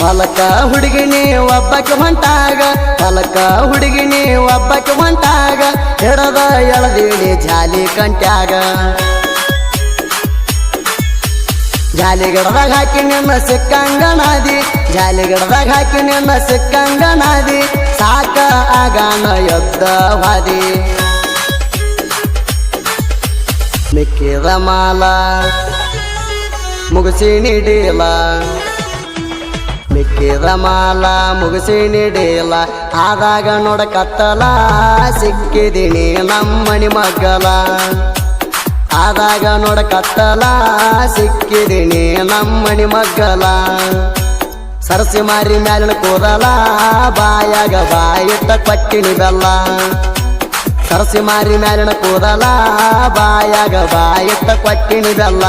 ಹೊಲಕ ಹುಡುಗಿನಿ ಒಬ್ಬಕ್ಕೆ ಹೊಂಟಾಗ ಹೊಲಕ ಹುಡುಗಿನಿ ಒಬ್ಬಕ್ಕೆ ಹೊಂಟಾಗ ಹಿಡದ ಎಳದಿಡಿ ಜಾಲಿ ಕಂಟ್ಯಾಗ. ಜಾಲಿಗಡದಾಗ ಹಾಕಿ ನಿನ್ನ ಸಿಕ್ಕಂಗನಾದಿ ಜಾಲಿಗಡದಾಗ ಹಾಕಿ ನಿನ್ನ ಸಿಕ್ಕಂಗನಾದಿ, ಸಾಕ ಆಗಾನ ವಾದಿ. ಮಿಕ್ಕಿದ ಮಾಲ ಮುಗಿಸಿ ನೀಡಿಲ್ಲ. ಮಿಕ್ಕಿದ ಮಾಲ ಮುಗಿಸಿ ನೀಡಿಲ್ಲ. ಆದಾಗ ನೋಡಕತ್ತಲ ಸಿಕ್ಕಿದೀನಿ ನಮ್ಮನಿ ಮಗ್ಗಲ. ಆದಾಗ ನೋಡಕತ್ತಲ ಸಿಕ್ಕಿದೀನಿ ನಮ್ಮನಿ ಮಗ್ಗಲ. ಸರಸಿ ಮಾರಿ ಮ್ಯಾಲಿನ ಕೂದಲ, ಬಾಯಾಗ ಬಾಯಿಟ್ಟ ಪಟ್ಟಿನಿ ಬೆಲ್ಲ. ಸರಸಿ ಮಾರಿ ಮ್ಯಾಲಿನ ಕೂದಲ, ಬಾಯಾಗ ಬಾಯಿಟ್ಟ ಕೊಟ್ಟಿನಿ ಬೆಲ್ಲ.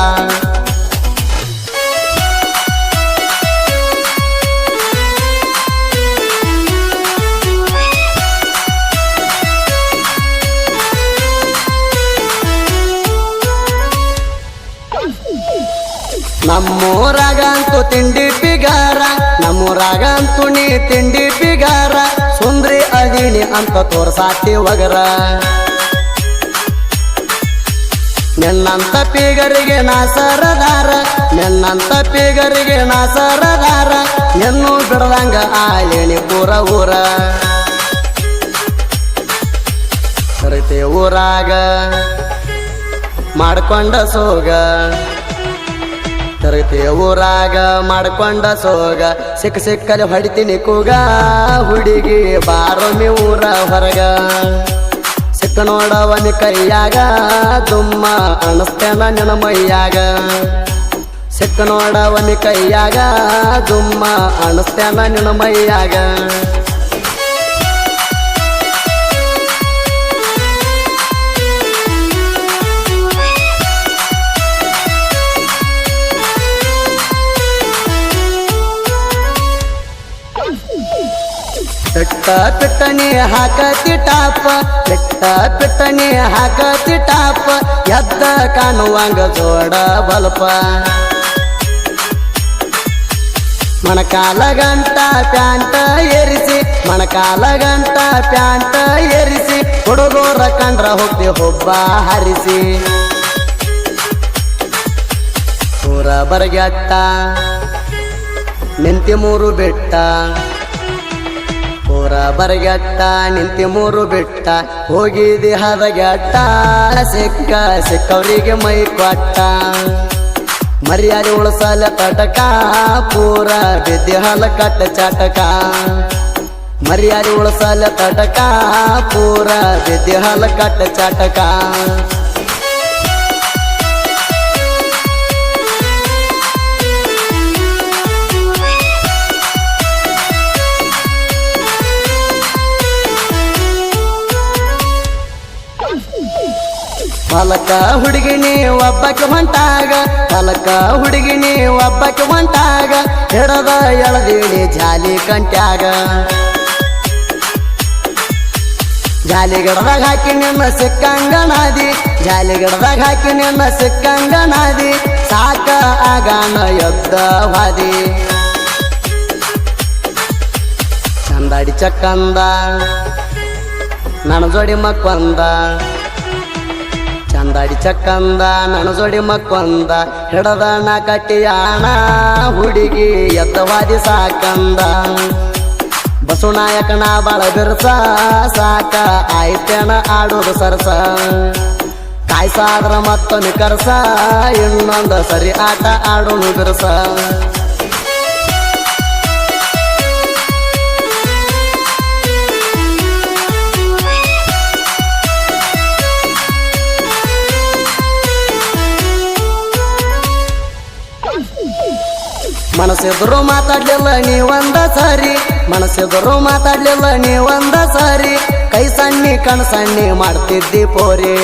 ನಮ್ಮೂರಾಗಂತೂ ತಿಂಡಿ ಪಿಗಾರ ನಮ್ಮೂರಾಗಂತೂ ನೀ ತಿಂಡಿ ಪಿಗಾರ ಸುಂದ್ರಿ ಅದೀನಿ ಅಂತ ತೋರ್ಸಾತಿ ಒಗರ. ನಿನ್ನಂತ ಪೀಗರಿಗೆ ನಾ ಸರದಾರ, ನಿನ್ನಂತ ಪೀಗರಿಗೆ ನಾ ಸರದಾರ ಎನ್ನು ಬಿಡದಂಗ ಆಳಿನಿ ಪೂರ ಊರ. ಕರಿತೆ ಊರಾಗ, ಮಾಡ್ಕೊಂಡ ಸೋಗ. ತರಗತಿ ಊರಾಗ ಮಾಡ್ಕೊಂಡ ಸೋಗ. ಸಿಕ್ಕ ಸಿಕ್ಕಲ್ಲಿ ಹೊಡಿತೀನಿ ಕೂಗ. ಹುಡುಗಿ ಬಾರೊಮ್ಮೆ ಊರ ಹೊರಗ. ಸಿಕ್ಕ ನೋಡವನ ಕೈಯಾಗ. ದುಮ್ಮ ಅಣಸ್ತೇನ ನಿನ ಮೈಯಾಗ. ಸಿಕ್ಕ ನೋಡವನ ಕೈಯಾಗ. ದುಮ್ಮ ಅಣಸ್ತೇನ ನಿನ ಮೈಯಾಗ. ಪಿಟ್ಟ ಪಿಟ್ಟನೆ ಹಾಕತಿ ಟಾಪ ಪಿಟ್ಟ ಪಿಟ್ಟನೆ ಹಾಕತಿ ಟಾಪ ಎದ್ದ ಕಾಣುವಂಗ ಜೋಡ ಬಲ್ಪ. ಮಣಕಾಲ ಗಂಟ ಪ್ಯಾಂಟ ಏರಿಸಿ ಮಣಕಾಲ ಗಂಟ ಪ್ಯಾಂಟ ಏರಿಸಿ, ಹುಡುಗೋರ ಕಂಡ್ರ ಹೋಗ್ತಿ ಹೊಬ್ಬ ಹರಿಸಿ. ಊರ ಬರಗೆಟ್ಟ ನಿಂತಿ ಮೂರು ಬೆಟ್ಟ ಪೂರ ಬರಗೆಟ್ಟ, ನಿಂತಿ ಮೂರು ಬಿಟ್ಟ, ಹೋಗಿದಿ ಹದಗಟ್ಟ, ಸಿಕ್ಕ ಸಿಕ್ಕವರಿಗೆ ಮೈ ಕೊಟ್ಟ. ಮರ್ಯಾದೆ ಉಳಸಲ ತಟಕ ಪೂರ ಬಿದ್ದಿ ಹಲ ಕಟ್ಟ ಚಟಕ. ಮರ್ಯಾದೆ ಉಳಸಲ ತಟಕ ಪೂರ ಬಿದ್ದಿ ಹಲ ಕಟ್ಟ ಚಾಟಕ. ಹೊಲಕ ಹುಡುಗಿನಿ ಒಬ್ಬಕ್ಕೆ ಹೊಂಟಾಗ ಹೊಲಕ ಹುಡುಗಿನಿ ಒಬ್ಬಕ್ಕೆ ಹೊಂಟಾಗ ಹಿಡದ ಎಳದೀಡಿ ಜಾಲಿ ಕಂಟ್ಯಾಗ. ಜಾಲಿಗಡದಾಗ ಹಾಕಿ ನಿನ್ನ ಸಿಕ್ಕಂಗನಾದಿ, ಜಾಲಿಗಡದಾಗ ಹಾಕಿ ನಿನ್ನ ಸಿಕ್ಕಂಗನಾದಿ, ಸಾಕ ಆಗಾನ ಎದ್ದ ವಾದಿ ಚಂದಾಡಿ ಚಕ್ಕಂದ ನನ್ನ ಜೋಡಿ ಮಕ್ಕೊಂದ. ಚಂದಾಡಿ ಚಕ್ಕಂದ ನನ್ನ ಜೋಡಿ ಮಕ್ಕೊಂದ ಹಿಡದಣ ಕಟ್ಟಿಯಾಣ ಹುಡುಗಿ ಎತ್ತವಾದಿ ಸಾಕಂದ. ಬಸವನಾಯಕನ ಬಾಳ ಬಿರ್ಸ, ಸಾಕ ಆಯ್ತೇಣ ಆಡೋದು ಸರಸ. ಕಾಯ್ಸಾದ್ರ ಮತ್ತೊಂದು ಕರ್ಸ, ಇನ್ನೊಂದು ಸರಿ ಆಟ ಆಡೋನು ಬಿರ್ಸ. ಮನಸ್ಸೆದುರು ಮಾತಾಡ್ಲಿಲ್ಲ ನೀ ಒಂದ ಸಾರಿ. ಮನಸ್ಸೆದುರು ಮಾತಾಡ್ಲಿಲ್ಲ ನೀ ಒಂದ ಸಾರಿ. ಕೈ ಸಣ್ಣಿ, ಕಣ್ ಸಣ್ಣಿ ಮಾಡ್ತಿದ್ದಿ ಪೋರಿ.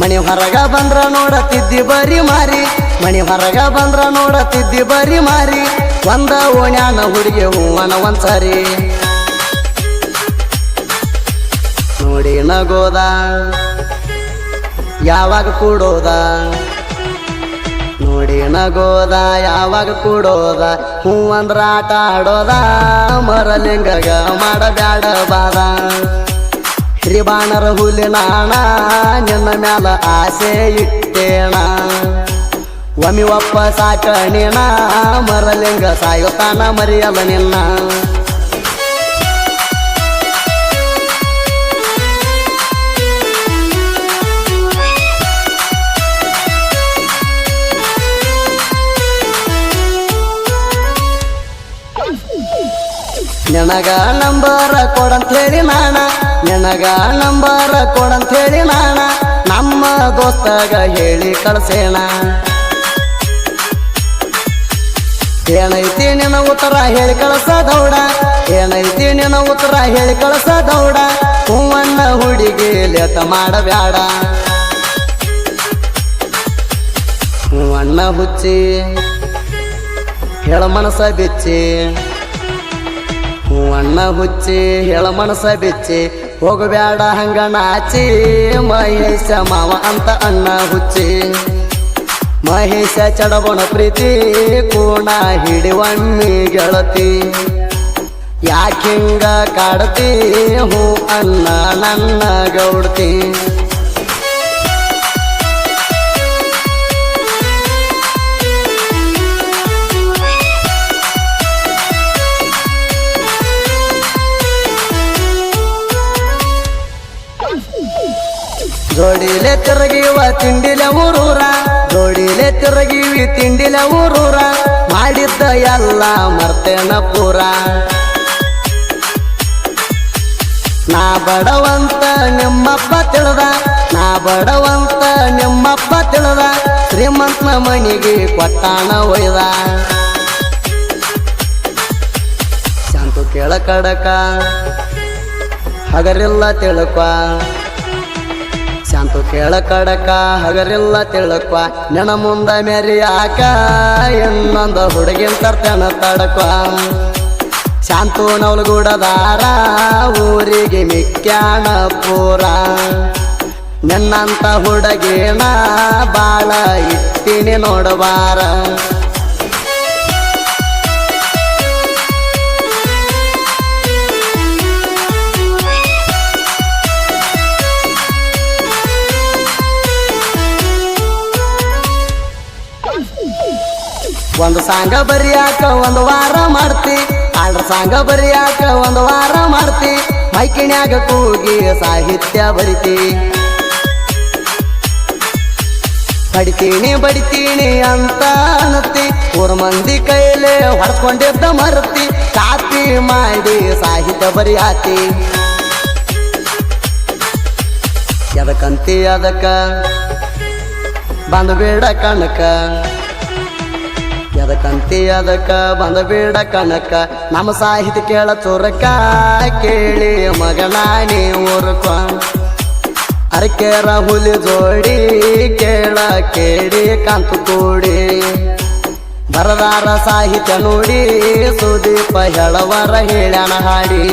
ಮಣಿ ಹೊರಗ ಬಂದ್ರ ನೋಡತಿದ್ದಿ ಬರಿ ಮಾರಿ. ಮಣಿ ಹೊರಗ ಬಂದ್ರ ನೋಡತಿದ್ದಿ ಬರಿ ಮಾರಿ. ಒಂದ ಓಣ್ಯಾನ ಹುಡುಗಿ ಹೂವನ ಒಂದ್ಸರಿ. ನೋಡಿ ನಗೋದ, ಯಾವಾಗ ಕೂಡೋದ? ನೋಡಿ ನಗೋದ, ಯಾವಾಗ ಕೂಡೋದ? ಹೂ ಅಂದ್ರ ಆಟ ಆಡೋದ? ಮರಲಿಂಗಗ ಮಾಡಬ್ಯಾಡ ಬಾದ. ಹಿರಿಬಾಣರ ಹುಲಿನಾಣ ನಿನ್ನ ಮ್ಯಾಲ ಆಸೆ ಇಟ್ಟೇಣ. ಒಮ್ಮಿ ಒಪ್ಪ ಸಾಕಣಿನ ಮರಲಿಂಗ ಸಾಯುತ್ತಾನ, ಮರಿಯಲ್ಲ ನಿನ್ನ. ನಿನಗ ನಂಬರ ಕೊಡಂತ ಹೇಳಿ ನಾಣ ನನಗ ನಂಬರ ಕೊಡಂತ ಹೇಳಿ ನಾಣ ನಮ್ಮ ದೋಸ್ತಾಗ ಹೇಳಿ ಕಳ್ಸೇಣ. ಏನೈತಿ ನಿನ್ನ ಉತ್ತರ ಹೇಳಿ ಕಳಸ ದೌಡ ಏನೈತಿ ನಿನ್ನ ಉತ್ತರ ಹೇಳಿ ಕಳಸ ದೌಡ ಹೂವನ್ನ ಹುಡುಗಿ ಲೇತ ಮಾಡಬ್ಯಾಡ. ಹೂವಣ್ಣ ಹುಚ್ಚಿ, ಹೇಳ ಮನಸ ಬಿಚ್ಚಿ ಹೂವಣ್ಣ ಹುಚ್ಚಿ, ಹೇಳ ಮನಸ ಬಿಚ್ಚಿ, ಹೋಗಬೇಡ ಹಂಗ ನಾಚಿ ಮಹೇಶ ಮಾವ ಅಂತ ಅಣ್ಣ ಹುಚ್ಚಿ. ಮಹೇಶ ಚಡಬಣ ಪ್ರೀತಿ, ಕೂಣ ಹಿಡಿವಣ್ಣಿ ಗೆಳತಿ. ಯಾಕಿಂಗ ಕಾಡತಿ, ಹೂ ಅಣ್ಣ ನನ್ನ ಗೌಡ್ತಿ. ತಿರುಗಿವ ತಿಂಡಿಲ ಊರೂರ ಜೋಡಿಲೆ ತಿರುಗಿವಿ ತಿಂಡಿಲ ಊರೂರ ಮಾಡಿದ್ದ ಎಲ್ಲ ಮರ್ತೇನ ಪೂರ. ನಾ ಬಡವಂತ ನಿಮ್ಮಪ್ಪ ತಿಳಿದ, ನಾ ಬಡವಂತ ನಿಮ್ಮಪ್ಪ ತಿಳಿದ ಶ್ರೀಮಂತನ ಮನಿಗೆ ಕೊಟ್ಟಾನ ಒಯ್ದ. ಶಾಂತು ಕೇಳ ಕಡಕ, ಹಗರಿಲ್ಲ ತಿಳ್ಕ. ಶಾಂತು ಕೇಳ ಕಡಕ ಹಗರಿಲ್ಲ ತಿಳಕ್ವ ನೆನ ಮುಂದ ಮೆರಿಯಾಕ ಎನ್ನೊಂದ ಹುಡುಗಿನ ತರ್ತೇನ ತಡಕ ಶಾಂತು ನವಲ್ಗೂಡದಾರ, ಊರಿಗೆ ಮಿಕ್ಕ್ಯಾಣ ಪೂರ. ನಿನ್ನಂತ ಹುಡುಗಿನ ಬಾಳ ಇಟ್ಟಿನಿ ನೋಡಬಾರ ಒಂದು ಸಾಂಗ ಬರಿಯಾಕ ಒಂದು ವಾರ ಮಾಡ್ತಿ. ಆಡ್ರ ಸಾಂಗ ಬರಿಯಾಕ ಒಂದು ವಾರ ಮಾಡ್ತಿ. ಮೈಕಿಣ್ಯಾಗ ಕೂಗಿ ಸಾಹಿತ್ಯ ಬರಿತಿ ಬಡಿತೀನಿ ಬಡಿತೀನಿ ಅಂತ ಅನ್ನತಿ ಊರ ಮಂದಿ ಕೈಲೇ ಹೊಡ್ಕೊಂಡಿದ್ದ ಮರತಿ. ಕಾಪಿ ಮಾಡಿ ಸಾಹಿತ್ಯ ಬರಿಯಾತಿ. ಎದಕ್ಕಂತಿ ಅದಕ್ಕ ಬಂದು ಬೇಡ ಕಣಕ. ಎದಕ್ಕಂತಿ ಅದಕ್ಕ ಬಂದ ಬೇಡ ಕನಕ. ನಮ್ಮ ಸಾಹಿತ್ಯ ಕೇಳ ಚೋರಕ, ಕೇಳಿ ಮಗನಾನಿ ಊರ್ಕ ಅರಕೆರ ಹುಲಿ ಜೋಡಿ ಕೇಳ, ಕೇಳಿ ಕಂತು ಕೂಡಿ. ಬರದಾರ ಸಾಹಿತ್ಯ ನೋಡಿ ಸುದೀಪ ಹೇಳವರ ಹೇಳ್ಯಾಣ ಹಾಡಿ.